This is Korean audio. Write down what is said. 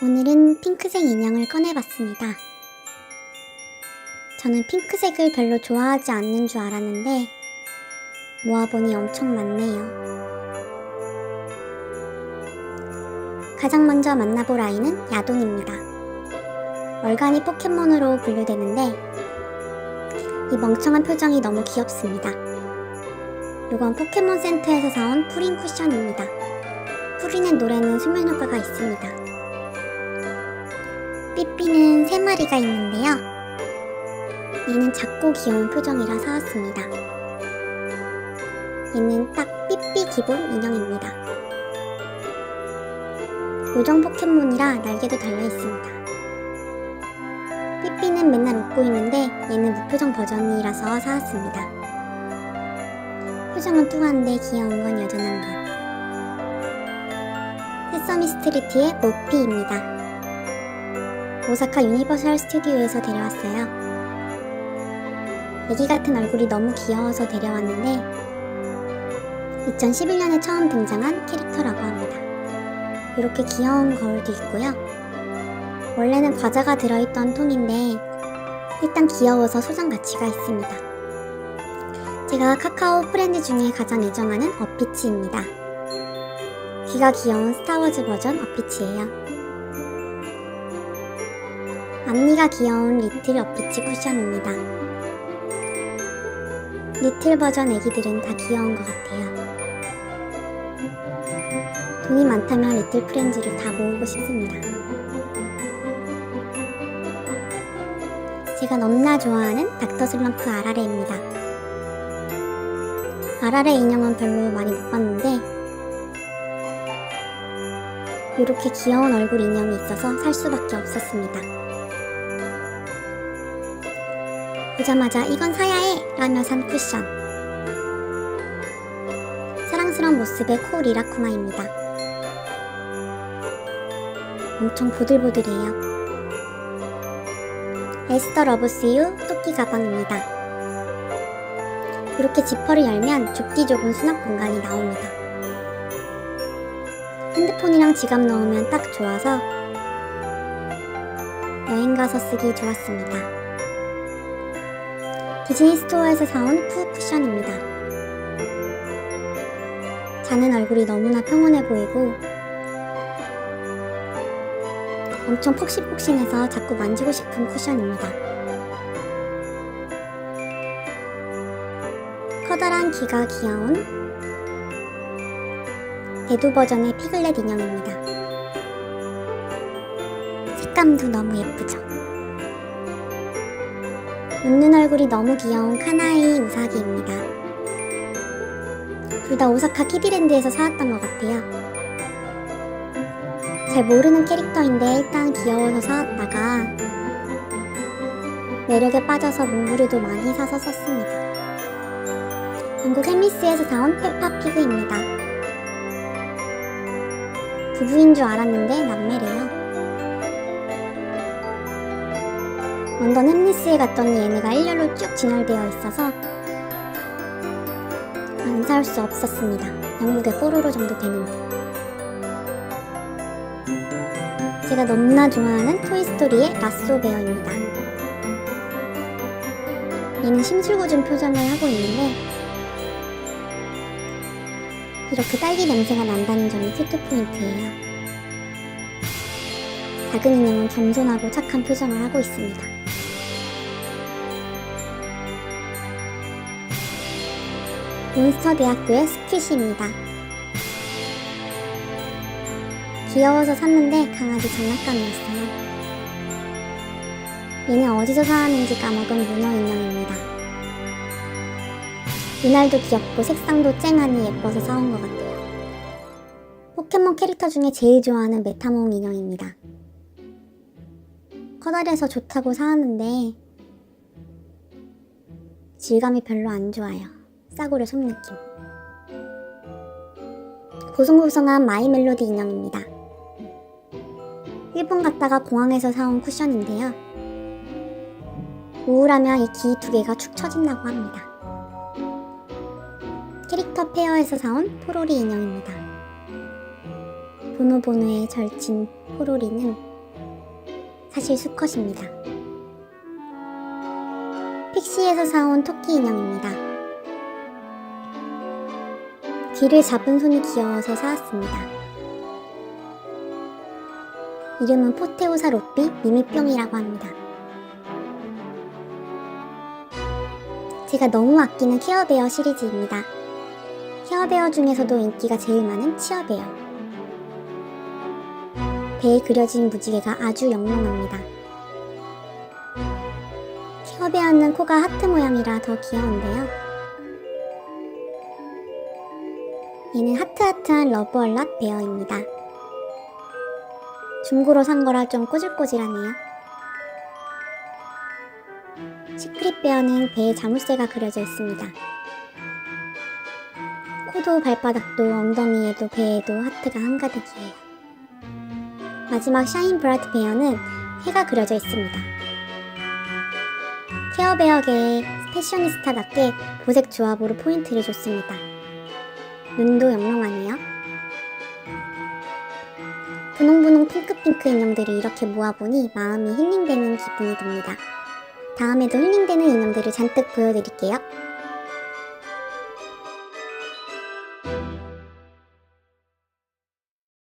오늘은 핑크색 인형을 꺼내봤습니다. 저는 핑크색을 별로 좋아하지 않는 줄 알았는데 모아보니 엄청 많네요. 가장 먼저 만나볼 아이는 야동입니다. 얼간이 포켓몬으로 분류되는데 이 멍청한 표정이 너무 귀엽습니다. 이건 포켓몬 센터에서 사온 푸린 쿠션입니다. 뿌리는 노래는 수면 효과가 있습니다. 삐삐는 세 마리가 있는데요. 얘는 작고 귀여운 표정이라 사왔습니다. 얘는 딱 삐삐 기본 인형입니다. 요정 포켓몬이라 날개도 달려 있습니다. 삐삐는 맨날 웃고 있는데 얘는 무표정 버전이라서 사왔습니다. 표정은 뚱한데 귀여운 건 여전한 것. 세서미 스트리트의 모피입니다. 오사카 유니버설 스튜디오에서 데려왔어요. 애기 같은 얼굴이 너무 귀여워서 데려왔는데 2011년에 처음 등장한 캐릭터라고 합니다. 이렇게 귀여운 거울도 있고요. 원래는 과자가 들어있던 통인데 일단 귀여워서 소장 가치가 있습니다. 제가 카카오 프렌드 중에 가장 애정하는 어피치입니다. 귀가 귀여운 스타워즈 버전 어피치예요. 앞니가 귀여운 리틀 어피치 쿠션입니다. 리틀 버전 애기들은 다 귀여운 것 같아요. 돈이 많다면 리틀 프렌즈를 다 모으고 싶습니다. 제가 너무나 좋아하는 닥터 슬럼프 아라레입니다. 아라레 인형은 별로 많이 못 봤는데 이렇게 귀여운 얼굴 인형이 있어서 살 수밖에 없었습니다. 보자마자 이건 사야 해! 라며 산 쿠션. 사랑스러운 모습의 코 리라쿠마입니다. 엄청 보들보들해요. 에스터 러브스유 토끼 가방입니다. 이렇게 지퍼를 열면 좁디 좁은 수납 공간이 나옵니다. 핸드폰이랑 지갑 넣으면 딱 좋아서 여행 가서 쓰기 좋았습니다. 디즈니 스토어에서 사온 푸 쿠션입니다. 자는 얼굴이 너무나 평온해 보이고 엄청 폭신폭신해서 자꾸 만지고 싶은 쿠션입니다. 커다란 귀가 귀여운 대두 버전의 피글렛 인형입니다. 색감도 너무 예쁘죠? 웃는 얼굴이 너무 귀여운 카나이 우사기입니다. 둘 다 오사카 키디랜드에서 사왔던 것 같아요. 잘 모르는 캐릭터인데 일단 귀여워서 사왔다가 매력에 빠져서 문구류도 많이 사서 썼습니다. 영국 햄리스에서 사온 페파피그입니다. 부부인 줄 알았는데 남매래요. 런던 햄리스에 갔더니 얘네가 일렬로 쭉 진열되어 있어서 안 사올 수 없었습니다. 영국의 뽀로로 정도 되는 듯. 제가 너무나 좋아하는 토이스토리의 라쏘 베어입니다. 얘는 심술궂은 표정을 하고 있는데 이렇게 딸기 냄새가 난다는 점이 큐트 포인트예요. 작은 인형은 겸손하고 착한 표정을 하고 있습니다. 몬스터 대학교의 스퀴시입니다. 귀여워서 샀는데 강아지 장난감이었어요. 얘는 어디서 사왔는지 까먹은 문어 인형입니다. 이날도 귀엽고 색상도 쨍하니 예뻐서 사온 것 같아요. 포켓몬 캐릭터 중에 제일 좋아하는 메타몽 인형입니다. 커다래서 좋다고 사왔는데 질감이 별로 안 좋아요. 싸구려 솜 느낌. 보송보송한 마이 멜로디 인형입니다. 일본 갔다가 공항에서 사온 쿠션인데요. 우울하면 이기두 개가 축 처진다고 합니다. 캐릭터 페어에서 사온 포로리 인형입니다. 보노보노의 절친 포로리는 사실 수컷입니다. 픽시에서 사온 토끼 인형입니다. 귀를 잡은 손이 귀여워서 사왔습니다. 이름은 포테우사 로삐 미미뿅이라고 합니다. 제가 너무 아끼는 케어베어 시리즈입니다. 케어베어 중에서도 인기가 제일 많은 치어베어. 배에 그려진 무지개가 아주 영롱합니다. 케어베어는 코가 하트 모양이라 더 귀여운데요. 얘는 하트하트한 러브얼랏 베어입니다. 중고로 산 거라 좀 꼬질꼬질하네요. 시크릿 베어는 배에 자물쇠가 그려져 있습니다. 코도 발바닥도 엉덩이에도 배에도 하트가 한가득이에요. 마지막 샤인 브라이트 베어는 해가 그려져 있습니다. 케어베어계의 패셔니스타답게 보색 조합으로 포인트를 줬습니다. 눈도 영롱하네요. 분홍분홍 핑크핑크 인형들을 이렇게 모아보니 마음이 힐링되는 기분이 듭니다. 다음에도 힐링되는 인형들을 잔뜩 보여드릴게요.